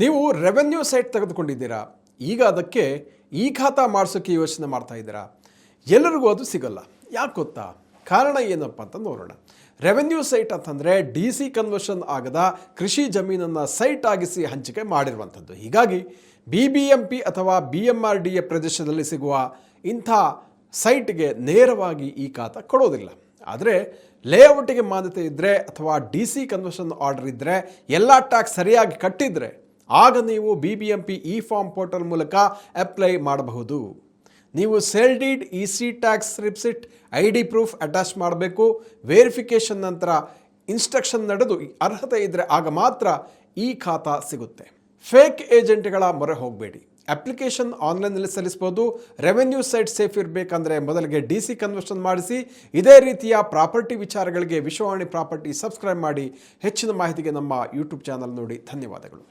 ನೀವು revenue site ತೆಗೆದುಕೊಂಡಿದ್ದೀರಾ? ಈಗ ಅದಕ್ಕೆ ಈ ಖಾತಾ ಮಾಡಿಸೋಕ್ಕೆ ಯೋಚನೆ ಮಾಡ್ತಾ ಇದ್ದೀರಾ? ಎಲ್ಲರಿಗೂ ಅದು ಸಿಗಲ್ಲ. ಯಾಕೆ ಗೊತ್ತಾ? ಕಾರಣ ಏನಪ್ಪ ಅಂತ ನೋಡೋಣ. ರೆವೆನ್ಯೂ ಸೈಟ್ ಅಂತಂದರೆ ಡಿ ಸಿ ಕನ್ವರ್ಷನ್ ಆಗದ ಕೃಷಿ ಜಮೀನನ್ನು ಸೈಟ್ ಆಗಿಸಿ ಹಂಚಿಕೆ ಮಾಡಿರುವಂಥದ್ದು. ಹೀಗಾಗಿ ಬಿ ಬಿ ಎಂ ಪಿ ಅಥವಾ B M R D A ಪ್ರದೇಶದಲ್ಲಿ ಸಿಗುವ ಇಂಥ ಸೈಟ್ಗೆ ನೇರವಾಗಿ ಈ ಖಾತಾ ಕೊಡೋದಿಲ್ಲ. ಆದರೆ ಲೇಔಟಿಗೆ ಮಾನ್ಯತೆ ಇದ್ದರೆ ಅಥವಾ ಡಿ ಸಿ ಕನ್ವರ್ಷನ್ ಆರ್ಡರ್ ಇದ್ದರೆ ಎಲ್ಲ ಟ್ಯಾಕ್ಸ್ ಸರಿಯಾಗಿ ಕಟ್ಟಿದರೆ ಆಗ ನೀವು B B M P e form portal ಮೂಲಕ ಅಪ್ಲೈ ಮಾಡಬಹುದು. ನೀವು sale deed E C tax receipt I D proof attach ಮಾಡಬೇಕು. ವೇರಿಫಿಕೇಷನ್ ನಂತರ ಇನ್ಸ್ಟ್ರಕ್ಷನ್ ನಡೆದು ಅರ್ಹತೆ ಇದ್ದರೆ ಆಗ ಮಾತ್ರ ಈ ಖಾತಾ ಸಿಗುತ್ತೆ. ಫೇಕ್ ಏಜೆಂಟ್ಗಳ ಮೊರೆ ಹೋಗಬೇಡಿ. ಅಪ್ಲಿಕೇಶನ್ ಆನ್ಲೈನ್ನಲ್ಲಿ ಸಲ್ಲಿಸ್ಬೋದು ರೆವೆನ್ಯೂ ಸೈಟ್ ಸೇಫ್ ಇರಬೇಕಂದ್ರೆ ಮೊದಲಿಗೆ ಡಿ ಸಿ ಕನ್ವರ್ಷನ್ ಮಾಡಿಸಿ. ಇದೇ ರೀತಿಯ ಪ್ರಾಪರ್ಟಿ ವಿಚಾರಗಳಿಗೆ ವಿಶ್ವವಾಣಿ ಪ್ರಾಪರ್ಟಿ ಸಬ್ಸ್ಕ್ರೈಬ್ ಮಾಡಿ. ಹೆಚ್ಚಿನ ಮಾಹಿತಿಗೆ ನಮ್ಮ ಯೂಟ್ಯೂಬ್ ಚಾನಲ್ ನೋಡಿ. ಧನ್ಯವಾದಗಳು.